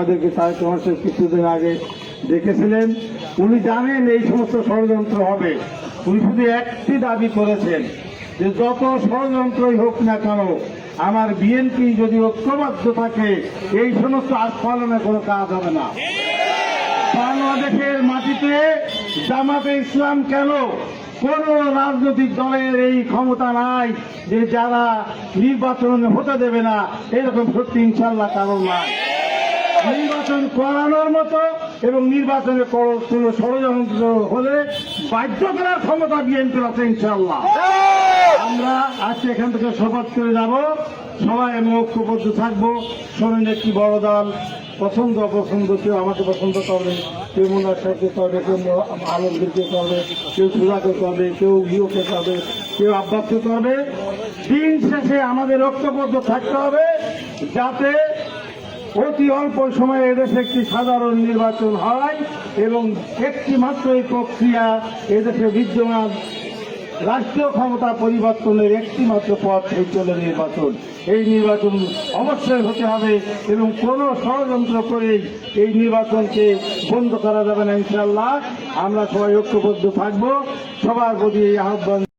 আমাদেরকে ছ মাসের কিছুদিন আগে দেখেছিলেন। উনি জানেন এই সমস্ত ষড়যন্ত্র হবে। উনি শুধু একটি দাবি করেছেন যে যত ষড়যন্ত্রই হোক না কেন, আমার বিএনপি যদি ঐক্যবদ্ধ থাকে, এই সমস্ত আস্ফালনে কোনো কাজ হবে না। বাংলাদেশের মাটিতে জামাতে ইসলাম কেন? কোন রাজনৈতিক দলের এই ক্ষমতা নাই যে যারা নির্বাচন হতে দেবে না? এরকম সত্যি ইনশাল্লাহ কারণ নাই। নির্বাচন করানোর মতো এবং নির্বাচনে কোন- ষড়যন্ত্র হলে বাধ্য করার ক্ষমতা বিএনপির আছে ইনশাল্লাহ আমরা আজকে এখান থেকে শপথ করে যাব। সবাই আমি ঐক্যবদ্ধ থাকব। শোনেন একটি বড় দল, পছন্দ অপছন্দ, কেউ আমাকে পছন্দ করবে, কেউ মোনার সাহেবকে করবে, কেউ আলমগীরকে করবে, কেউ সুরাকে করবে, কেউ ইউকে করবে, কেউ আব্বাসকে করবে। দিন শেষে আমাদের ঐক্যবদ্ধ থাকতে হবে যাতে অতি অল্প সময়ে এদেশে একটি সাধারণ নির্বাচন হয় এবং একটি মাত্র এই প্রক্রিয়া এদেশে বিদ্যমান রাষ্ট্রীয় ক্ষমতা পরিবর্তনের একটি মাত্র পথ চলে নির্বাচন। এই নির্বাচন অবশ্যই হতে হবে এবং কোনো ষড়যন্ত্র করে এই নির্বাচনকে বন্ধ করা যাবে না ইনশাল্লাহ আমরা সবাই ঐক্যবদ্ধ থাকব। সবার প্রতি এই আহ্বান